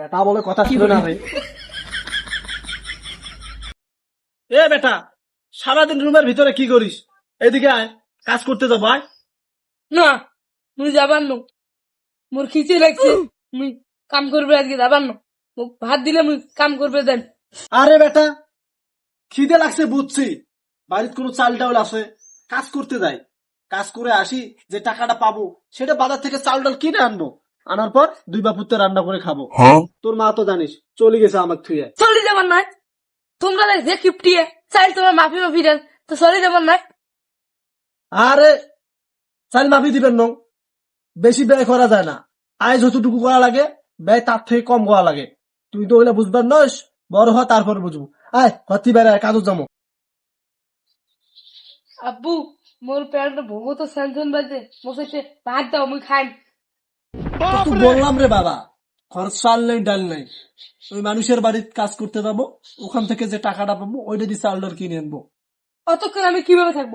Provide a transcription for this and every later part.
বেটা বলে কথা ছিল না রে এ বেটা সারাদিন রুমের ভিতরে কি করিস? এদিকে আয় কাজ করতে তো ভাই না মুই যাবার নো। মোর খিচে লাগছে মুই কাম করবে আজকে যাবার নো। মোক ভাত দিলে মুই কাম করবে দেন। আরে বেটা খিদে লাগছে বুঝছি। বাড়িতে কোনো চাল ডাউল আছে কাজ করতে যাই। কাজ করে আসি যে টাকাটা পাবো সেটা বাজার থেকে চাল ডাল কিনে আনব। আনার পর দুই বাপুতে রান্না করে খাব। তোর মা তো জানিস চলে গেছে আমার থুয়ে চলে যাবার নাই। তোমরা যে কিপটিয়ে চাইল তোমার মাফি মাফি দেন তো চলে যাবার নাই। আরে চাল মাফি দিবেন নং। বেশি ব্যয় করা যায় না। আয় যতটুকু করা লাগে ব্যয় তার থেকে কম করা লাগে। তুই তো ওইটা বুঝবার নস বড় হ তারপর বুঝব। আয় হতি বেড়ায় যাব আব্বু মোর প্যান্ট ভোগো তো স্যানসন বাজে মোকে ভাত দাও মুই খাই তো বললাম রে বাবা খরচ চাল নেই ডাল নেই। ওই মানুষের বাড়িতে কাজ করতে যাব ওখান থেকে যে টাকাটা পাবো ওইটা দিয়ে চাল ডাল কিনে আনব। অতক্ষণ আমি কীভাবে থাকব?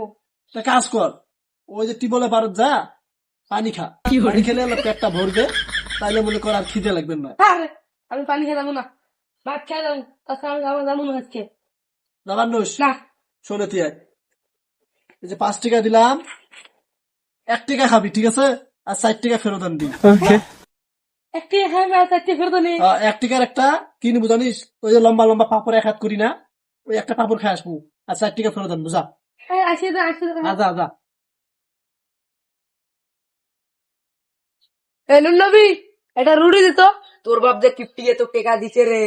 তা কাজ কর ওই যে টিবলে পারত যা পানি খা। পানি খেলে হলো পেটটা ভরবে তাইলে মনে কর আর খিদে লাগবে না। আমি পানি খেয়ে যাব না। ভাত খেয়ে যাব তাছাড়া আমি যাব যাব না আজকে। যাবার নোস না। শোনে তুই এই যে পাঁচ টাকা দিলাম এক টাকা খাবি ঠিক আছে? আর ষাট টাকা ফেরত আনবি। হ্যাঁ এক টাকার একটা কি নিবো জানিস? ওই যে লম্বা লম্বা পাপড় এক হাত করি না ওই একটা পাপড় খাই আসব। আর ষাট টাকা ফেরত আনব যা। হ্যাঁ যা যা এই নবী এটা দিত তোর বাপ যে কিপ্টিকে তো টেকা দিছে রে।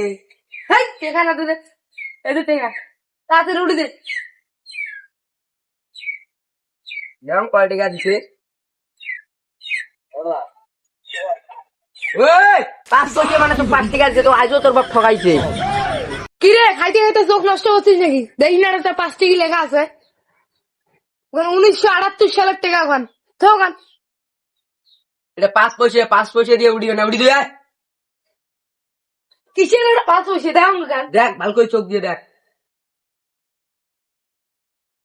হাই টেকা না দে টেকা তাতে রুটি দে। কয় টেকা দিছে? ওই পাঁচশো কে মানে তো পাঁচ টাকা তো আজও তোর বাপ ঠকাইছে কি রে খাইতে খাইতে চোখ নষ্ট হচ্ছিস নাকি? দেখি না একটা পাঁচ টিকি লেখা আছে। উনিশশো আটাত্তর সালের টাকা ওখান তো ওখান এটা পাঁচ পয়সা পাঁচ পয়সা দিয়ে উড়িও না উড়ি দিয়ে কিসের পাঁচ পয়সা ওখান দেখ ভালো করে চোখ দিয়ে দেখ।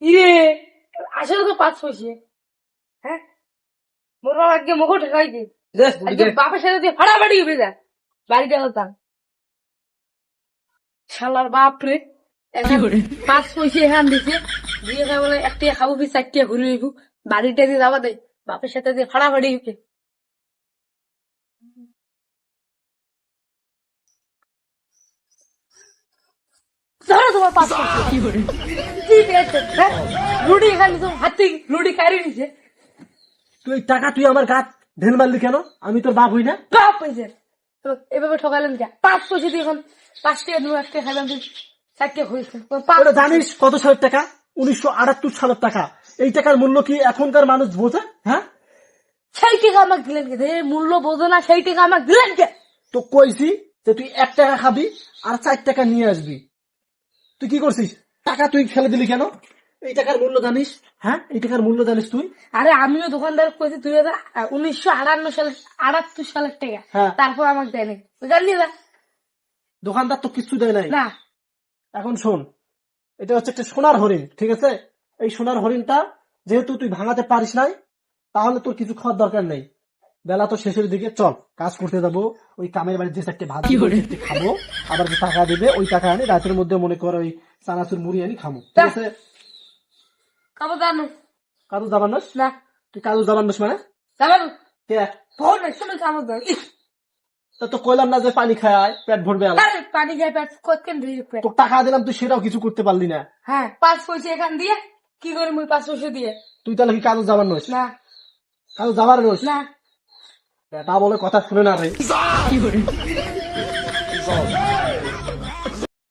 ইরে আসলে তো পাঁচ পয়সা হ্যাঁ মোর বাবা আজকে মুখ ঠেকাই দি বাপের সাথে দিয়ে ফাড়াফাড়ি হবে যা বাড়িতে হতাম শালার বাপ রে। পাঁচ পয়সা এখান দিছে। দিয়ে খাই বলে একটা খাব ফি চারটে ঘুরে হইব বাড়িটা দিয়ে যাবা দেয় বাপের সাথে দিয়ে ফাড়াফাড়ি হবে ধরো তোমার পাঁচ পয়সা। ঠিক আছে হ্যাঁ? রুটি এখানে হাতে রুটি কারি নিছে। তুই টাকা তুই আমার গাত ঢেল মারলি কেন? আমি তোর বাপ হই না? বাপ হয়েছে এভাবে ঠকালেন কে? পাঁচ পয়সা দিয়ে এখন পাঁচ টাকা দু একটা খাইলাম তুই চারটে হয়েছে জানিস কত সালের টাকা? উনিশশো আটাত্তর সালের টাকা। এই টাকার মূল্য কি এখনকার মানুষ বোঝে? হ্যাঁ? সেই টাকা আমাকে দিলেন কে? মূল্য বোঝো না সেই টাকা আমাকে দিলেন কে? তো কইছি যে তুই এক টাকা খাবি আর চার টাকা নিয়ে আসবি। তুই কি করছিস? টাকা তুই ফেলে দিলি কেন? এই টাকার মূল্য জানিস? হ্যাঁ? এই টাকার মূল্য জানিস তুই? আরে আমিও দোকানদার কইছি তুই এটা উনিশশো আটান্ন সালে আটাত্তর সালের টাকা। হ্যাঁ। তারপর আমাকে দেয়নি তুই জানলি না? দোকানদার তো কিছু দেয় নাই। না। এখন শোন এটা হচ্ছে একটা সোনার হরিণ ঠিক আছে? এই সোনার হরিণটা যেহেতু তুই ভাঙাতে পারিস নাই তাহলে তোর কিছু খাওয়ার দরকার নেই। বেলা তো শেষের দিকে চল কাজ করতে যাব। ওই কামের বাড়ির যে চারটে ভাত খাব। আবার যে টাকা দিবে ওই টাকা আনি রাতের মধ্যে মনে কর ওই চানাচুর মুড়ি আনি খাব ঠিক আছে? কাবো জানো। কাজু যাবান্নস না। তুই যাবান্নস মানে? জানো কে? ফোন শুনে কামো দাও তা তো কইলাম না যে পানি খায় পেট ভরবে আরে পানি খাই পেট কতক্ষণ ধরে পেট? তোর টাকা দিলাম তুই সেটাও কিছু করতে পারলি না। হ্যাঁ পাঁচ পয়সা এখান দিয়ে কি করে মুই পাঁচ পয়সা দিয়ে? তুই তাহলে কি কাজু না। কাজু যাবার নস না। তা বলে কথা শুনে না রে।